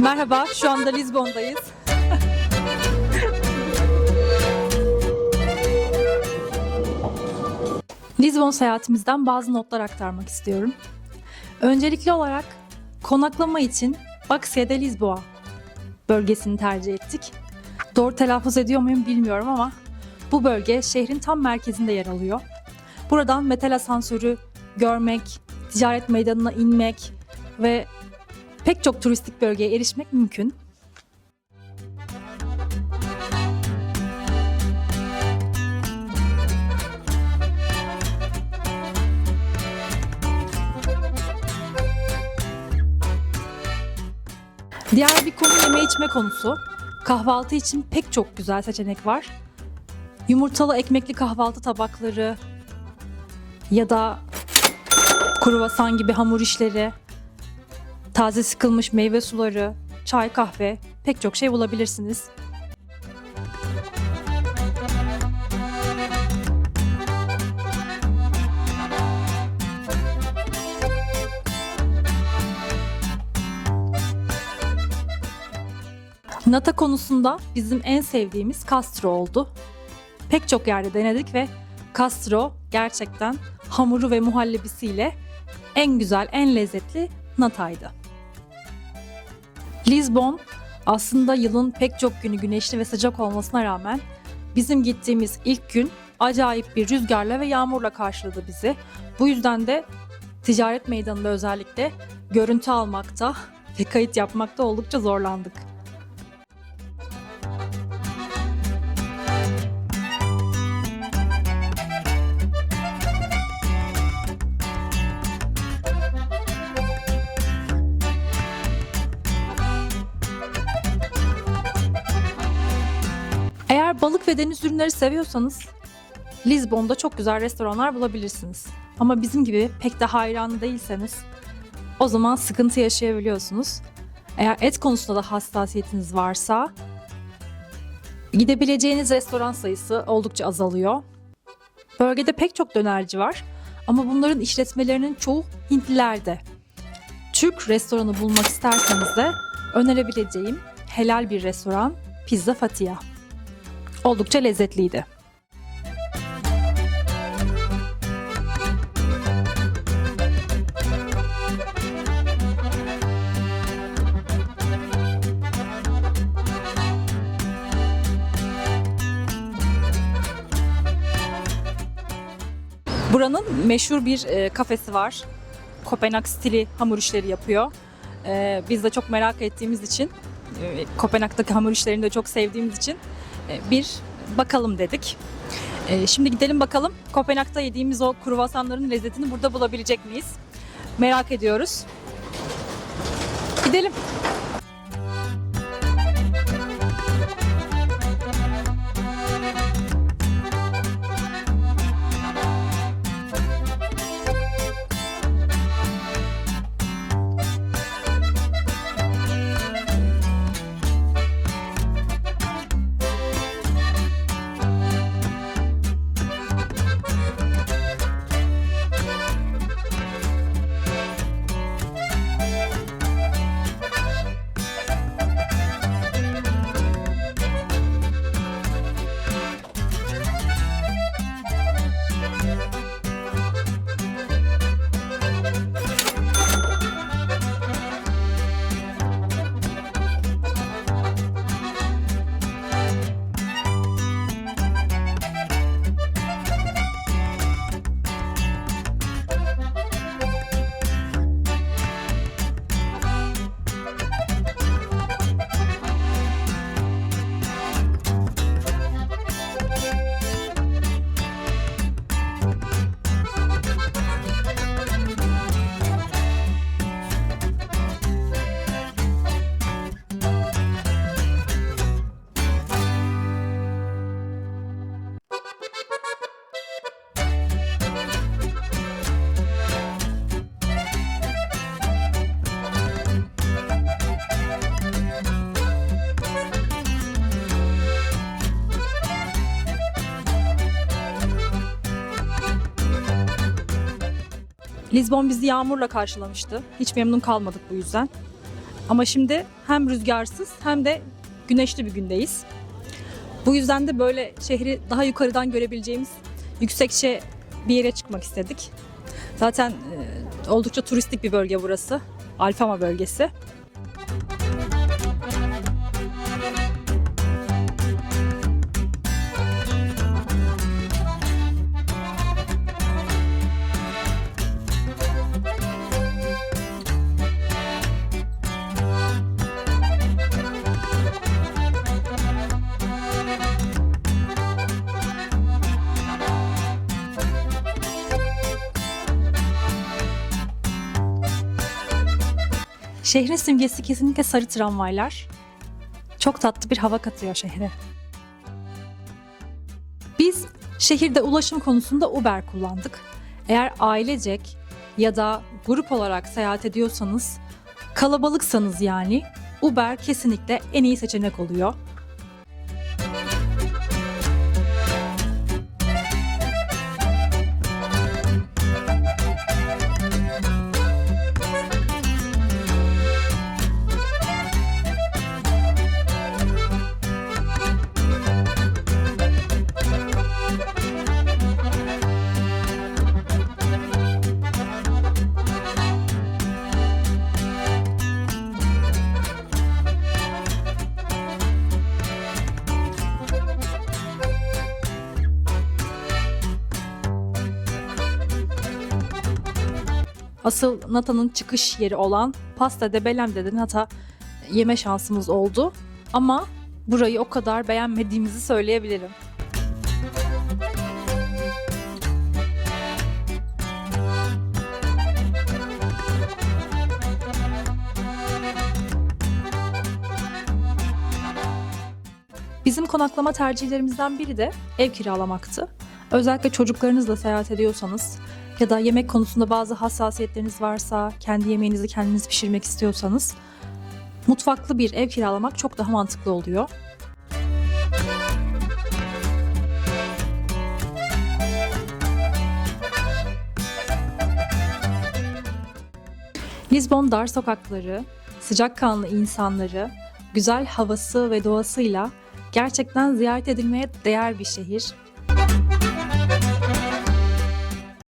Merhaba, şu anda Lizbon'dayız. Lizbon seyahatimizden bazı notlar aktarmak istiyorum. Öncelikli olarak konaklama için Baxia de Lisboa bölgesini tercih ettik. Doğru telaffuz ediyor muyum bilmiyorum ama bu bölge şehrin tam merkezinde yer alıyor. Buradan metal asansörü görmek, ticaret meydanına inmek ve pek çok turistik bölgeye erişmek mümkün. Diğer bir konu yeme içme konusu. Kahvaltı için pek çok güzel seçenek var. Yumurtalı ekmekli kahvaltı tabakları ya da kruvasan gibi hamur işleri, taze sıkılmış meyve suları, çay, kahve pek çok şey bulabilirsiniz. Nata konusunda bizim en sevdiğimiz Castro oldu. Pek çok yerde denedik ve Castro gerçekten hamuru ve muhallebisiyle en güzel, en lezzetli nataydı. Lisbon aslında yılın pek çok günü güneşli ve sıcak olmasına rağmen bizim gittiğimiz ilk gün acayip bir rüzgarla ve yağmurla karşıladı bizi. Bu yüzden de ticaret meydanında özellikle görüntü almakta ve kayıt yapmakta oldukça zorlandık. Eğer balık ve deniz ürünleri seviyorsanız Lizbon'da çok güzel restoranlar bulabilirsiniz. Ama bizim gibi pek de hayranı değilseniz o zaman sıkıntı yaşayabiliyorsunuz. Eğer et konusunda da hassasiyetiniz varsa gidebileceğiniz restoran sayısı oldukça azalıyor. Bölgede pek çok dönerci var ama bunların işletmelerinin çoğu Hintlilerde. Türk restoranı bulmak isterseniz de önerebileceğim helal bir restoran Pizza Fatia. Oldukça lezzetliydi. Buranın meşhur bir e, kafesi var. Kopenhag stili hamur işleri yapıyor. E, biz de çok merak ettiğimiz için, e, Kopenhag'daki hamur işlerini de çok sevdiğimiz için bir bakalım dedik. E, şimdi gidelim bakalım Kopenhag'da yediğimiz o kruvasanların lezzetini burada bulabilecek miyiz? Merak ediyoruz. Gidelim. Lizbon bizi yağmurla karşılamıştı. Hiç memnun kalmadık bu yüzden. Ama şimdi hem rüzgarsız hem de güneşli bir gündeyiz. Bu yüzden de böyle şehri daha yukarıdan görebileceğimiz yüksekçe bir yere çıkmak istedik. Zaten e, oldukça turistik bir bölge burası. Alfama bölgesi. Şehrin simgesi kesinlikle sarı tramvaylar. Çok tatlı bir hava katıyor şehre. Biz şehirde ulaşım konusunda Uber kullandık. Eğer ailecek ya da grup olarak seyahat ediyorsanız, kalabalıksanız yani Uber kesinlikle en iyi seçenek oluyor. Asıl Nata'nın çıkış yeri olan Pasta de Belem'de de Nata yeme şansımız oldu. Ama burayı o kadar beğenmediğimizi söyleyebilirim. Bizim konaklama tercihlerimizden biri de ev kiralamaktı. Özellikle çocuklarınızla seyahat ediyorsanız ya da yemek konusunda bazı hassasiyetleriniz varsa, kendi yemeğinizi kendiniz pişirmek istiyorsanız mutfaklı bir ev kiralamak çok daha mantıklı oluyor. Lisbon dar sokakları, sıcakkanlı insanları, güzel havası ve doğasıyla gerçekten ziyaret edilmeye değer bir şehir.